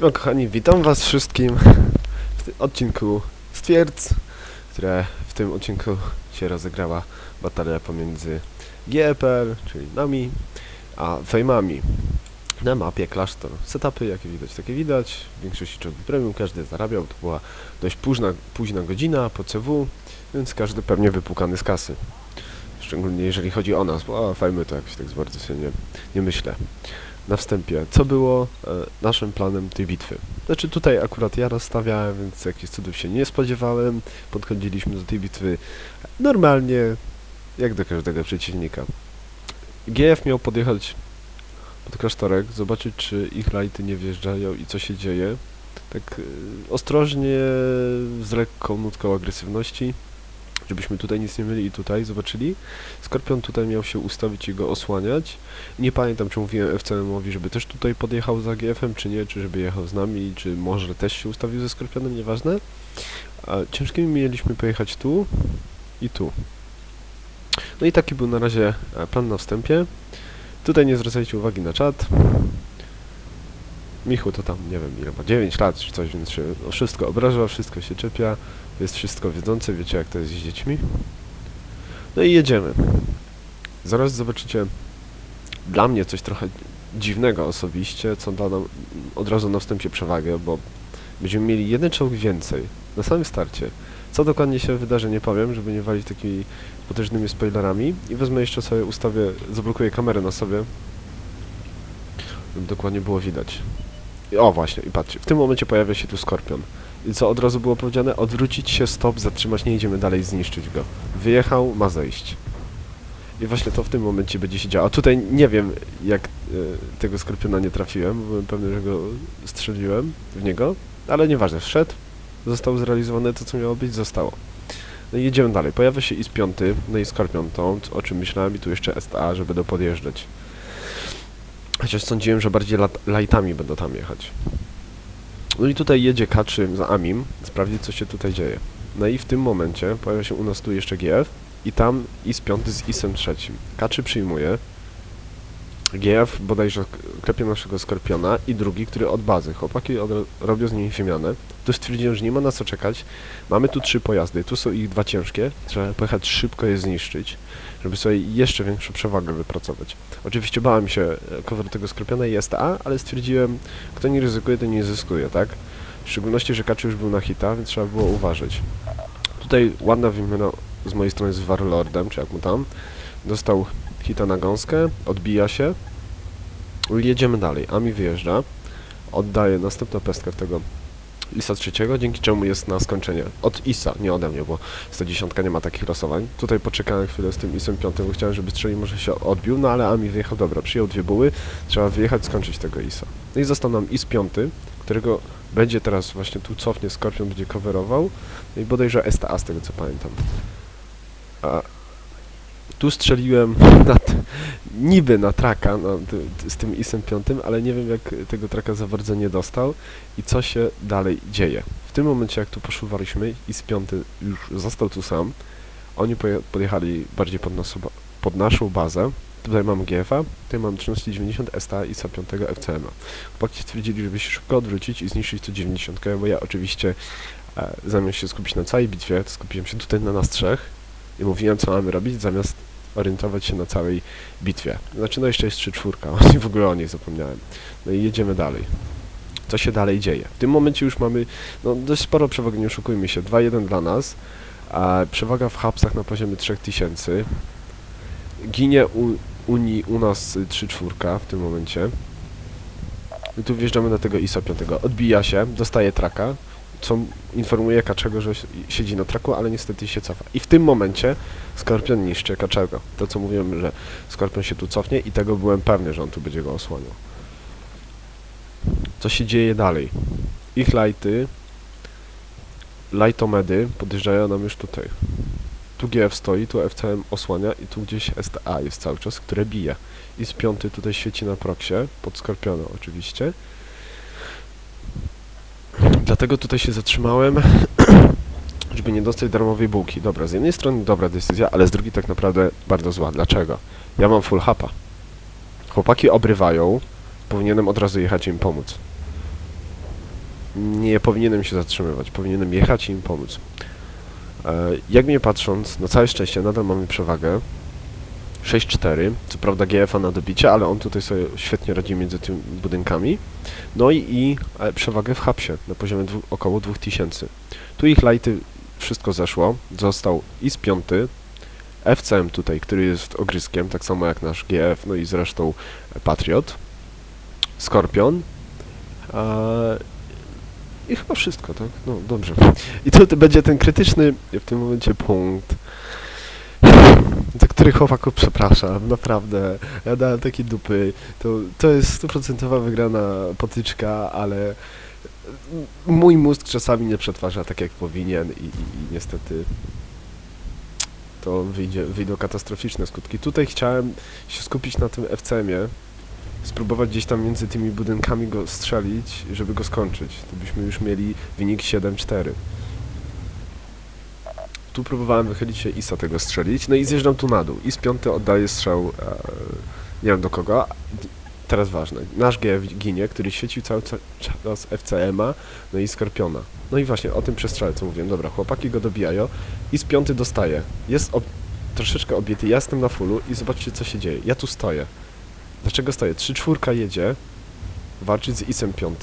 Siema kochani, witam was wszystkim w odcinku Stwierdz, które w tym odcinku się rozegrała batalia pomiędzy GEPR, czyli nami, a Fejmami na mapie klasztor. Setupy, jakie widać, takie widać. W większości czołgi premium, każdy zarabiał. To była dość późna, późna godzina po CW, więc każdy pewnie wypłukany z kasy. Szczególnie jeżeli chodzi o nas, bo o Fejmy to jakoś tak bardzo się nie, nie myślę na wstępie, co było e, naszym planem tej bitwy. Znaczy tutaj akurat ja rozstawiałem, więc jakichś cudów się nie spodziewałem. Podchodziliśmy do tej bitwy normalnie, jak do każdego przeciwnika. GF miał podjechać pod klasztorek, zobaczyć czy ich lighty nie wjeżdżają i co się dzieje. Tak e, ostrożnie, z lekką nutką agresywności, żebyśmy tutaj nic nie mieli i tutaj zobaczyli. Skorpion tutaj miał się ustawić i go osłaniać. Nie pamiętam, czy mówiłem FCM-owi, żeby też tutaj podjechał za GF-em, czy nie, czy żeby jechał z nami, czy może też się ustawił ze Skorpionem, nieważne. A ciężkimi mieliśmy pojechać tu i tu. No i taki był na razie e, plan na wstępie. Tutaj nie zwracajcie uwagi na czat. Michu to tam, nie wiem, ile ma, 9 lat czy coś, więc się wszystko obraża, wszystko się czepia, jest wszystko wiedzące, wiecie jak to jest z dziećmi. No i jedziemy. Zaraz zobaczycie dla mnie coś trochę dziwnego osobiście, co da nam od razu na wstępie przewagę, bo będziemy mieli jeden czołg więcej na samym starcie. Co dokładnie się wydarzy, nie powiem, żeby nie walić takimi potężnymi spoilerami. I wezmę jeszcze sobie, ustawię, zablokuję kamerę na sobie, żeby dokładnie było widać. O właśnie, i patrzcie, w tym momencie pojawia się tu skorpion. I co od razu było powiedziane? Odwrócić się, stop, zatrzymać, nie idziemy dalej, zniszczyć go. Wyjechał, ma zejść. I właśnie to w tym momencie będzie się działo. A tutaj nie wiem, jak e, tego skorpiona nie trafiłem, bo byłem pewny, że go strzeliłem w niego, ale nieważne, wszedł, zostało zrealizowane to, co miało być, zostało. No i jedziemy dalej. Pojawia się IS-5, no i skorpion to, o czym myślałem, i tu jeszcze STA, że będę podjeżdżać. Chociaż sądziłem, że bardziej lightami będą tam jechać. No i tutaj jedzie Kaczy za Amim, sprawdzić co się tutaj dzieje. No i w tym momencie pojawia się u nas tu jeszcze GF i tam IS 5 z ISem trzecim. Kaczy przyjmuje, GF bodajże klepie naszego Skorpiona i drugi, który od bazy. Chłopaki od, robią z nimi wymianę. Tu stwierdziłem, że nie ma na co czekać. Mamy tu trzy pojazdy, tu są ich dwa ciężkie. Trzeba pojechać szybko je zniszczyć, żeby sobie jeszcze większą przewagę wypracować. Oczywiście bałem się e, cover tego Skorpiona i STA, ale stwierdziłem, kto nie ryzykuje, to nie zyskuje, tak? W szczególności, że Kaczy już był na hita, więc trzeba było uważać. Tutaj ładna wymiana z mojej strony z Warlordem, czy jak mu tam. Dostał hita na gąskę, odbija się. Jedziemy dalej. Ami wyjeżdża. Oddaje następną pestkę tego Isa trzeciego, dzięki czemu jest na skończenie. Od Isa, nie ode mnie, bo 110 nie ma takich losowań. Tutaj poczekałem chwilę z tym Isem piątym, bo chciałem, żeby strzelił, może się odbił, no ale Ami wyjechał, dobra, przyjął dwie buły, trzeba wyjechać, skończyć tego Isa. No i został nam Is piąty, którego będzie teraz właśnie tu cofnie, Skorpion będzie coverował. No i bodajże STA z tego co pamiętam. A tu strzeliłem na t- niby na traka no, z tym ISem piątym, ale nie wiem jak tego traka za bardzo nie dostał i co się dalej dzieje. W tym momencie jak tu poszuwaliśmy, IS piąty już został tu sam, oni podjechali bardziej pod, nasu, pod naszą bazę. Tutaj mamy GF-a, tutaj mamy 1390 STA ISA 5 FCM-a. Chłopaki stwierdzili, żeby się szybko odwrócić i zniszczyć to 90, bo ja oczywiście e, zamiast się skupić na całej bitwie, skupiłem się tutaj na nas trzech i mówiłem co mamy robić, zamiast orientować się na całej bitwie. Znaczy no jeszcze jest 3 czwórka, w ogóle o niej zapomniałem. No i jedziemy dalej. Co się dalej dzieje? W tym momencie już mamy no, dość sporo przewagi, nie oszukujmy się. 2-1 dla nas, a przewaga w hapsach na poziomie 3000. Ginie u, Unii u nas 3 czwórka w tym momencie. I tu wjeżdżamy na tego ISA 5. Odbija się, dostaje traka, co informuje Kaczego, że si- siedzi na traku, ale niestety się cofa. I w tym momencie Skorpion niszczy Kaczego. To co mówiłem, że Skorpion się tu cofnie i tego byłem pewny, że on tu będzie go osłaniał. Co się dzieje dalej? Ich lighty, lightomedy podjeżdżają nam już tutaj. Tu GF stoi, tu FCM osłania i tu gdzieś STA jest cały czas, które bije. I z piąty tutaj świeci na proksie, pod Skorpiona oczywiście. Dlatego tutaj się zatrzymałem, żeby nie dostać darmowej bułki. Dobra, z jednej strony dobra decyzja, ale z drugiej tak naprawdę bardzo zła. Dlaczego? Ja mam full hapa. Chłopaki obrywają, powinienem od razu jechać im pomóc. nie powinienem się zatrzymywać, powinienem jechać i im pomóc. E, jak mnie patrząc, na całe szczęście nadal mamy przewagę. 6-4, co prawda GF-a na dobicie, ale on tutaj sobie świetnie radzi między tymi budynkami. No i, i e, przewagę w hapsie na poziomie dwu, około 2000. Tu ich lighty wszystko zeszło, został IS 5, FCM tutaj, który jest ogryskiem, tak samo jak nasz GF, no i zresztą Patriot, Skorpion, eee, i chyba wszystko, tak? No dobrze. I to będzie ten krytyczny w tym momencie punkt, za który chłopaków przepraszam, naprawdę. Ja dałem takie dupy. To, to jest stuprocentowa wygrana potyczka, ale mój mózg czasami nie przetwarza tak jak powinien i, i, i niestety to wyjdzie, wyjdą katastroficzne skutki. Tutaj chciałem się skupić na tym FCM-ie, spróbować gdzieś tam między tymi budynkami go strzelić, żeby go skończyć. To byśmy już mieli wynik 7-4. Tu próbowałem wychylić się ISA tego strzelić, no i zjeżdżam tu na dół. IS 5 oddaje strzał, e, nie wiem do kogo. Teraz ważne, nasz GF ginie, który świecił cały ca- czas FCM-a, no i Skorpiona. No i właśnie o tym przestrzale, co mówiłem. Dobra, chłopaki go dobijają. IS 5 dostaje. Jest ob troszeczkę obity, ja jestem na fullu i zobaczcie co się dzieje. Ja tu stoję. Dlaczego stoję? 3 czwórka jedzie, walczyć z ISem 5,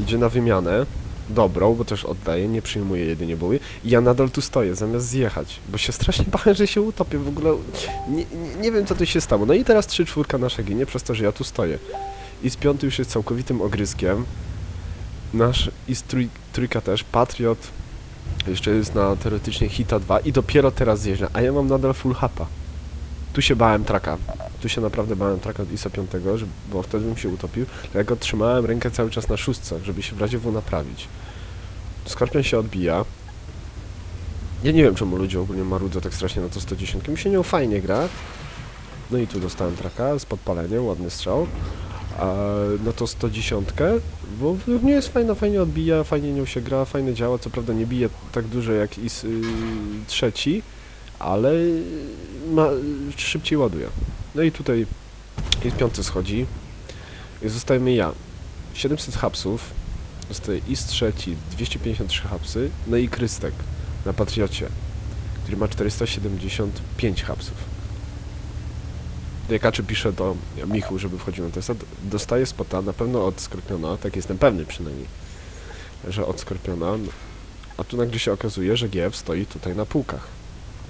idzie na wymianę, dobrą, bo też oddaje, nie przyjmuje jedynie buły i ja nadal tu stoję, zamiast zjechać, bo się strasznie bałem, że się utopię, w ogóle nie, nie, nie wiem co tu się stało. No i teraz 3 czwórka nasza ginie przez to, że ja tu stoję. IS 5 już jest całkowitym ogryskiem, nasz IS trój, trójka też, Patriot jeszcze jest na teoretycznie hita 2 i dopiero teraz zjeżdża, a ja mam nadal full hapa. Tu się bałem traka. Tu się naprawdę bałem traka od ISA 5, żeby, bo wtedy bym się utopił. Dlatego trzymałem rękę cały czas na szóstce, żeby się w razie W naprawić. Skorpion się odbija. Ja nie wiem, czemu ludzie ogólnie marudzą tak strasznie na to 110. Mi się nią fajnie gra. No i tu dostałem traka z podpaleniem, ładny strzał. A no to 110, bo nie jest fajna, fajnie odbija, fajnie nią się gra, fajnie działa. Co prawda nie bije tak dużo jak IS yy, trzeci, ale ma, szybciej ładuje. No i tutaj jest piąty schodzi i zostajemy ja. 700 hapsów, zostaje IS trzeci, 253 hapsy, no i Krystek na Patriocie, który ma 475 hapsów. Dekaczy pisze do Michu, żeby wchodził na testa, dostaje spota, na pewno od Skorpiona, tak jestem pewny przynajmniej, że od Skorpiona, a tu nagle się okazuje, że GF stoi tutaj na półkach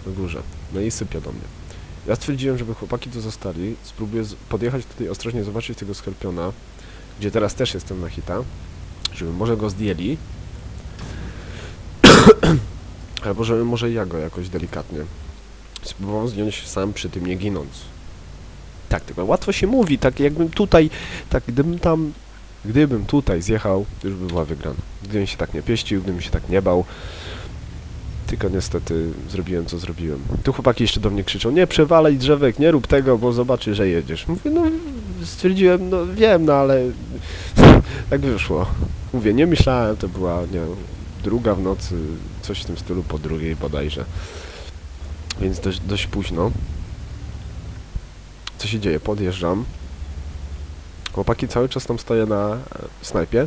na górze. No i sypia do mnie. Ja stwierdziłem, żeby chłopaki tu zostali. Spróbuję podjechać tutaj ostrożnie, zobaczyć tego skorpiona, gdzie teraz też jestem na hita, żeby może go zdjęli. Albo żeby może ja go jakoś delikatnie spróbował zdjąć sam przy tym nie ginąc. Tak, tylko łatwo się mówi, tak jakbym tutaj, tak gdybym tam, gdybym tutaj zjechał, już by była wygrana. Gdybym się tak nie pieścił, gdybym się tak nie bał, tylko niestety zrobiłem co zrobiłem. Tu chłopaki jeszcze do mnie krzyczą, nie przewalaj drzewek, nie rób tego, bo zobaczy, że jedziesz. Mówię, no stwierdziłem, no wiem, no ale tak wyszło. Mówię, nie myślałem, to była, nie druga w nocy, coś w tym stylu, po drugiej bodajże. Więc dość, dość późno. Co się dzieje? Podjeżdżam. Chłopaki cały czas tam stoję na e, snajpie.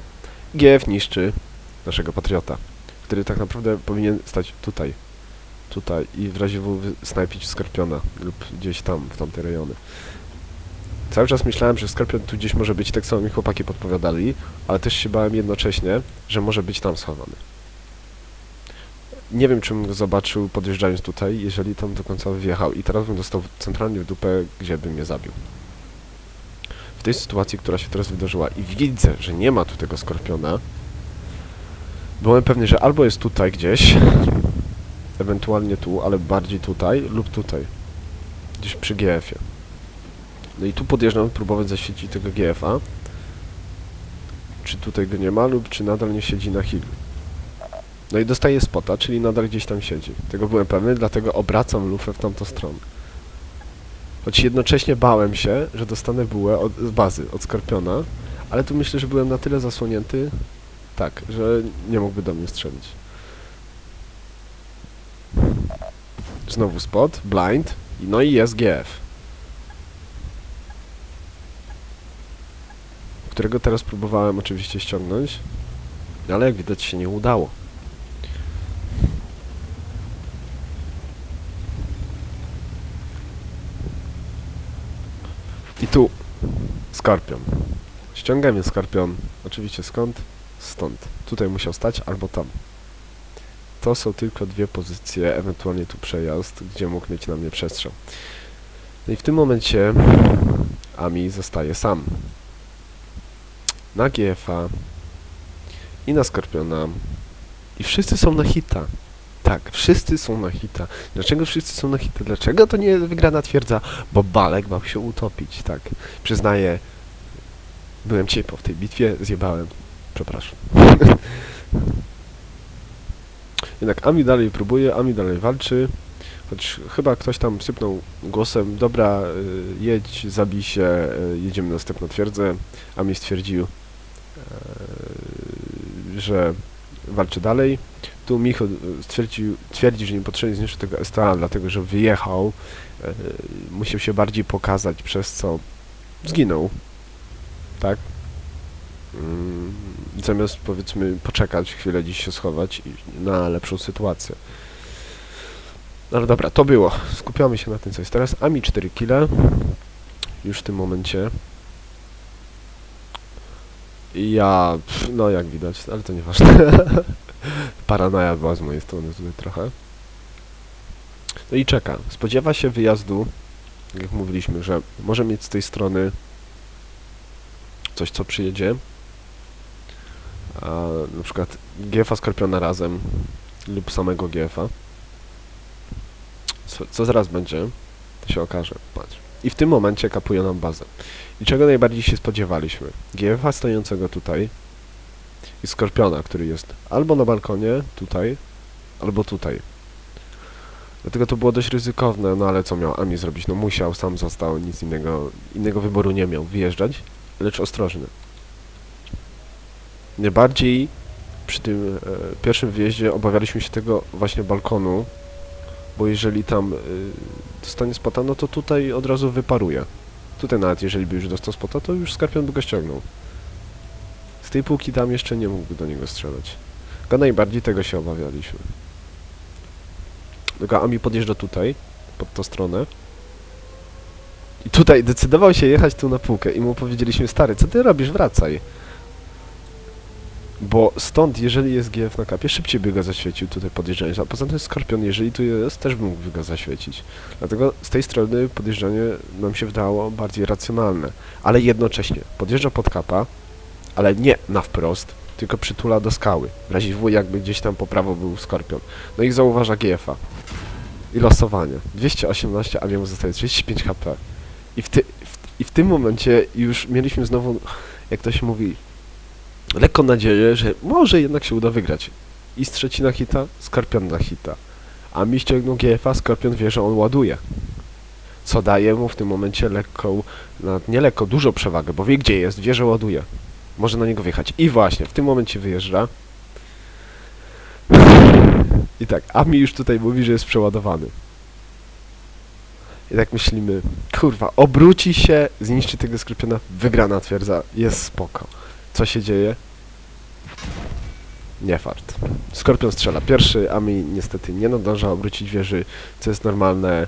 GF niszczy naszego patriota który tak naprawdę powinien stać tutaj. Tutaj i w razie W snajpić Skorpiona lub gdzieś tam, w tamte rejony. Cały czas myślałem, że Skorpion tu gdzieś może być, tak samo mi chłopaki podpowiadali, ale też się bałem jednocześnie, że może być tam schowany. Nie wiem, czym go zobaczył podjeżdżając tutaj, jeżeli tam do końca wjechał i teraz bym dostał centralnie w dupę, gdzie by mnie zabił. W tej sytuacji, która się teraz wydarzyła i widzę, że nie ma tu tego Skorpiona, Byłem pewny, że albo jest tutaj gdzieś, ewentualnie tu, ale bardziej tutaj, lub tutaj. Gdzieś przy GF-ie. No i tu podjeżdżam próbować zaświecić tego GF-a. Czy tutaj go nie ma, lub czy nadal nie siedzi na hill. No i dostaję spota, czyli nadal gdzieś tam siedzi. Tego byłem pewny, dlatego obracam lufę w tamtą stronę. Choć jednocześnie bałem się, że dostanę bułę od, z bazy, od Skorpiona, ale tu myślę, że byłem na tyle zasłonięty, tak, że nie mógłby do mnie strzelić. Znowu spot, blind, no i jest GF. Którego teraz próbowałem oczywiście ściągnąć. Ale jak widać się nie udało. I tu skorpion. Ściągamy skorpion. Oczywiście skąd? Stąd. Tutaj musiał stać albo tam. To są tylko dwie pozycje, ewentualnie tu przejazd, gdzie mógł mieć na mnie przestrzał. No i w tym momencie Ami zostaje sam. Na GFA i na Skorpiona. I wszyscy są na hita. Tak, wszyscy są na hita. Dlaczego wszyscy są na hita? Dlaczego to nie wygrana twierdza? Bo Balek bał się utopić, tak. Przyznaję, byłem ciepło w tej bitwie, zjebałem. Przepraszam. Jednak Ami dalej próbuje, Ami dalej walczy. Choć chyba ktoś tam sypnął głosem, dobra, y, jedź, zabij się, y, jedziemy na następną twierdzę. Ami stwierdził, y, że walczy dalej. Tu Micho stwierdził, twierdzi, że niepotrzebnie zniszczył tego STA, dlatego że wyjechał. Musiał się bardziej pokazać, przez co zginął. Tak? Zamiast powiedzmy poczekać chwilę, dziś się schować na lepszą sytuację. No dobra, to było. Skupiamy się na tym, co jest teraz. Ami 4 kile. Już w tym momencie. I ja, no jak widać, ale to nieważne. Paranoja była z mojej strony tutaj trochę. No i czeka. Spodziewa się wyjazdu, jak mówiliśmy, że może mieć z tej strony coś, co przyjedzie. A, na przykład GFA Skorpiona razem lub samego GFA. Co, co zaraz będzie, to się okaże. Patrz. I w tym momencie kapuje nam bazę. I czego najbardziej się spodziewaliśmy? GFA stojącego tutaj i Skorpiona, który jest albo na balkonie, tutaj, albo tutaj. Dlatego to było dość ryzykowne, no ale co miał Ami zrobić? No musiał, sam został, nic innego, innego wyboru nie miał. Wyjeżdżać, lecz ostrożny. Najbardziej przy tym e, pierwszym wyjeździe obawialiśmy się tego właśnie balkonu, bo jeżeli tam dostanie spota, no to tutaj od razu wyparuje. Tutaj nawet jeżeli by już dostał spota, to już Skorpion by go ściągnął. Z tej półki tam jeszcze nie mógłby do niego strzelać. Tylko najbardziej tego się obawialiśmy. Tylko Ami podjeżdża tutaj, pod tą stronę. I tutaj decydował się jechać tu na półkę i mu powiedzieliśmy, stary, co ty robisz, wracaj. Bo stąd, jeżeli jest GF na kapie, szybciej by go zaświecił tutaj podjeżdżając, a poza tym Skorpion, jeżeli tu jest, też by mógł go zaświecić. Dlatego z tej strony podjeżdżanie nam się wydało bardziej racjonalne. Ale jednocześnie podjeżdża pod kapa, ale nie na wprost, tylko przytula do skały. W razie W jakby gdzieś tam po prawo był Skorpion. No i zauważa GF-a. I losowanie. 218, a jemu zostaje 35 HP. I w, ty, w, I w tym momencie już mieliśmy znowu, jak to się mówi, lekką nadzieję, że może jednak się uda wygrać. I z trzeci na hita, Skorpion na hita. A mi ściągnął GFA, Skorpion wie, że on ładuje. Co daje mu w tym momencie lekką, nie lekko, dużo przewagę, bo wie gdzie jest, wie, że ładuje. Może na niego wjechać. I właśnie, w tym momencie wyjeżdża. I tak, a mi już tutaj mówi, że jest przeładowany. I tak myślimy, kurwa, obróci się, zniszczy tego Skorpiona, wygrana twierdza, jest spoko. Co się dzieje? Nie fart. Skorpion strzela pierwszy, a mi niestety nie nadąża obrócić wieży, co jest normalne.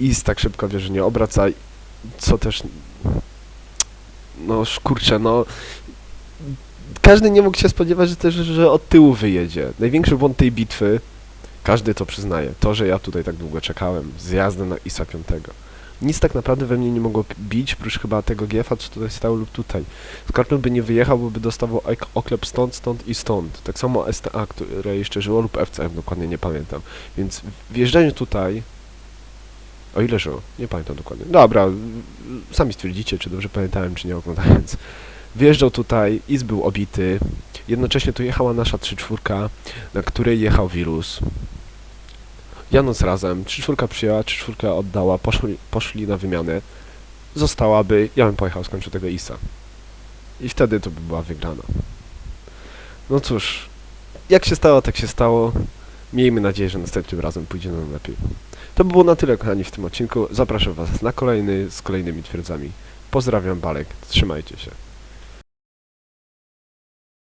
Is tak szybko wieży nie obraca, co też... No kurczę, no... Każdy nie mógł się spodziewać, że też, że od tyłu wyjedzie. Największy błąd tej bitwy, każdy to przyznaje, to, że ja tutaj tak długo czekałem, zjazdem na ISA 5. Nic tak naprawdę we mnie nie mogło bić, prócz chyba tego GF-a, co tutaj stało lub tutaj. Skorpion by nie wyjechał, bo by dostawał oklep stąd, stąd i stąd. Tak samo STA, które jeszcze żyło, lub FCM, dokładnie nie pamiętam. Więc wjeżdżając tutaj... O ile żyło? Nie pamiętam dokładnie. Dobra, sami stwierdzicie, czy dobrze pamiętałem, czy nie oglądając. Wjeżdżał tutaj, Is był obity. Jednocześnie tu jechała nasza 3-4, na której jechał wirus. Janus razem, 3-4 przyjęła, 3-4 oddała, poszli, poszli na wymianę. Zostałaby, ja bym pojechał, skończył tego Isa. I wtedy to by była wygrana. No cóż, jak się stało, tak się stało. Miejmy nadzieję, że następnym razem pójdzie nam lepiej. To by było na tyle, kochani, w tym odcinku. Zapraszam Was na kolejny z kolejnymi twierdzami. Pozdrawiam, Balek. Trzymajcie się.